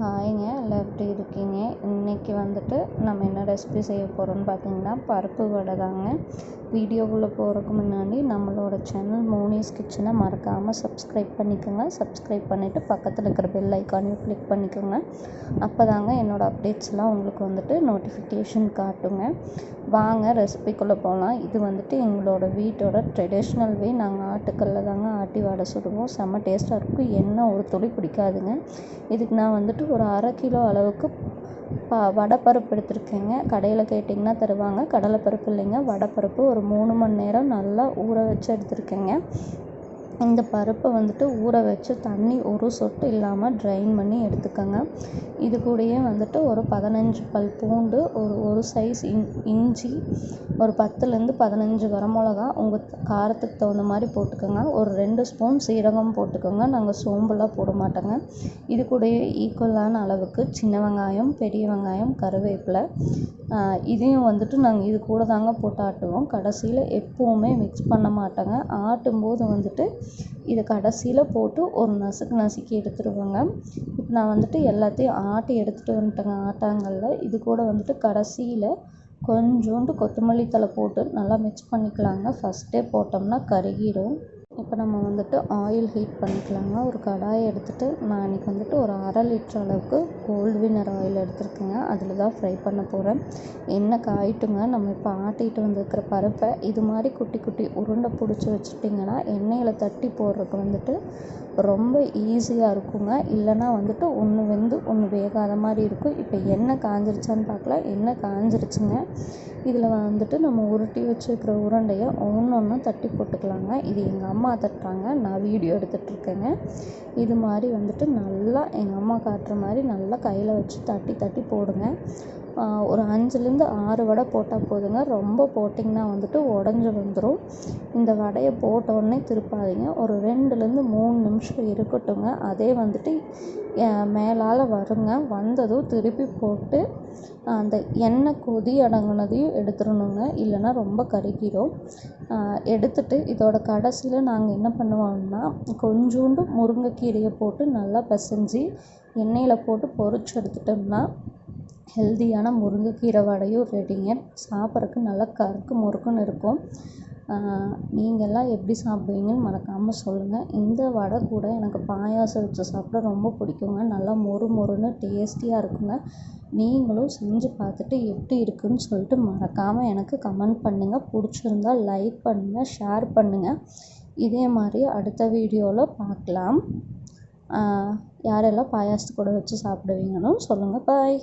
ஹாய்ங்க எல்லாம் எப்படி இருக்கீங்க? இன்றைக்கி வந்துட்டு நம்ம என்ன ரெசிபி செய்ய போகிறோம்னு பார்த்தீங்கன்னா பருப்பு வடை தாங்க. வீடியோக்குள்ளே போகிறதுக்கு முன்னாடி நம்மளோட சேனல் மோனிஸ் கிச்சனை மறக்காமல் சப்ஸ்கிரைப் பண்ணிக்கோங்க. சப்ஸ்கிரைப் பண்ணிவிட்டு பக்கத்தில் இருக்கிற பெல் ஐக்கானையும் கிளிக் பண்ணிக்கோங்க. அப்போ தாங்க என்னோடய அப்டேட்ஸ்லாம் உங்களுக்கு வந்துட்டு நோட்டிஃபிகேஷன் காட்டுங்க. வாங்க ரெசிபிக்குள்ளே போகலாம் இது வந்துட்டு எங்களோட வீட்டோட ட்ரெடிஷ்னல் வே நாங்கள் ஆட்டுக்கல்ல தாங்க ஆட்டி வடை சுடுவோம். செம்ம டேஸ்ட்டாக இருக்கும். எண்ணெய் ஒரு துளி பிடிக்காதுங்க. இதுக்கு நான் வந்துட்டு ஒரு அரை கிலோ அளவுக்கு ப வடைப்பருப்பு எடுத்திருக்கேங்க. கடையில் கேட்டிங்கன்னா தருவாங்க. கடலைப்பருப்பு இல்லைங்க. வடைப்பருப்பு ஒரு மூணு மணி நேரம் நல்லா ஊற வச்சு எடுத்திருக்கேங்க. இந்த பருப்பை வந்துட்டு ஊற வச்சு தண்ணி ஒரு சொட்டு இல்லாமல் ட்ரைன் பண்ணி எடுத்துக்கோங்க. இது கூடயே வந்துட்டு ஒரு பதினஞ்சு பல் பூண்டு ஒரு ஒரு சைஸ் இன் இஞ்சி ஒரு பத்துலேருந்து பதினஞ்சு வரமிளகா உங்கள் காரத்துக்கு தகுந்த மாதிரி போட்டுக்கோங்க. ஒரு ரெண்டு ஸ்பூன் சீரகம் போட்டுக்கோங்க. நாங்கள் சோம்புலாம் போட மாட்டோங்க. இது கூடயே ஈக்குவலான அளவுக்கு சின்ன வெங்காயம் பெரிய வெங்காயம் கருவேப்பிலை இதையும் வந்துட்டு நாங்கள் இது கூட தாங்க போட்டு ஆட்டுவோம். கடைசியில் எப்போவுமே மிக்ஸ் பண்ண மாட்டோங்க. ஆட்டும்போது வந்துட்டு இதை கடைசியில் போட்டு ஒரு நசுக்கு நசுக்கி எடுத்துடுவேங்க இப்போ நான் வந்துட்டு எல்லாத்தையும் ஆட்டி எடுத்துகிட்டு வந்துட்டேங்க. ஆட்டாங்கல்ல இது கூட வந்துட்டு கடைசியில் கொஞ்சோண்டு கொத்தமல்லி தழை போட்டு நல்லா மிக்ஸ் பண்ணிக்கலாங்க. ஃபஸ்ட்டே போட்டோம்னா கருகிடும். இப்போ நம்ம வந்துட்டு ஆயில் ஹீட் பண்ணிக்கலாங்க. ஒரு கடாயை எடுத்துகிட்டு நான் இன்றைக்கி வந்துட்டு ஒரு அரை லிட்டர் அளவுக்கு கோல்டு வினர் ஆயில் எடுத்துருக்கேங்க. அதில் தான் ஃப்ரை பண்ண போகிறேன் எண்ணெய் காயிட்டுங்க? நம்ம இப்போ ஆட்டிகிட்டு வந்திருக்கிற பருப்பை இது மாதிரி குட்டி குட்டி உருண்டை பிடிச்சி வச்சுட்டிங்கன்னா எண்ணெயில் தட்டி போடுறதுக்கு வந்துட்டு ரொம்ப ஈஸியாக இருக்குங்க. இல்லைன்னா வந்துட்டு ஒன்று வெந்து ஒன்று வேகாத மாதிரி இருக்கும். இப்போ எண்ணெய் காஞ்சிருச்சான்னு பார்க்கலாம். எண்ணெய் காஞ்சிருச்சுங்க? இதில் வந்துட்டு நம்ம உருட்டி வச்சுருக்கிற உருண்டையை ஒன்று ஒன்று தட்டி போட்டுக்கலாங்க. இது எங்கள் அம்மா தட்டுறாங்க நான் வீடியோ எடுத்துகிட்ருக்கேங்க இது மாதிரி வந்துட்டு நல்லா எங்கள் அம்மா காட்டுற மாதிரி நல்லா கையில் வச்சு தட்டி தட்டி போடுங்க. ஒரு அஞ்சுலேருந்து ஆறு வடை போட்டால் போதுங்க. ரொம்ப போட்டிங்கன்னா வந்துட்டு உடஞ்சி வந்துடும் இந்த வடையை போட்ட உடனே திருப்பாதீங்க. ஒரு ரெண்டுலேருந்து மூணு நிமிஷம் இருக்கட்டுங்க அதே வந்துட்டு மேலால் வருங்க. வந்ததும் திருப்பி போட்டு அந்த எண்ணெய் கொதி அடங்கினதையும் எடுத்துடணுங்க. இல்லைன்னா ரொம்ப கருகிடும் எடுத்துட்டு இதோட கடைசியில் நாங்கள் என்ன பண்ணுவோம்னா கொஞ்சோண்டு முருங்கைக்கீரையை போட்டு நல்லா பிசைஞ்சி எண்ணெயில் போட்டு பொரித்து எடுத்துட்டோம்னா ஹெல்தியான முருங்கைக்கீரை வடையும் ரெடிங்க. சாப்பிட்றதுக்கு நல்லா கருக்கு முறுக்குன்னு இருக்கும். நீங்கள்லாம் எப்படி சாப்பிடுவீங்கன்னு மறக்காமல் சொல்லுங்கள் இந்த வடை கூட எனக்கு பாயாசம் வச்சு சாப்பிட ரொம்ப பிடிக்குங்க. நல்லா மொறு மொறுன்னு டேஸ்டியாக இருக்குங்க. நீங்களும் செஞ்சு பார்த்துட்டு எப்படி இருக்குன்னு சொல்லிட்டு மறக்காமல் எனக்கு கமெண்ட் பண்ணுங்கள் பிடிச்சிருந்தா லைக் பண்ணுங்கள் ஷேர் பண்ணுங்கள் இதே மாதிரி அடுத்த வீடியோவில் பார்க்கலாம். யாரெல்லாம் பாயாசத்து கூட வச்சு சாப்பிடுவீங்கன்னு சொல்லுங்கள் பாய்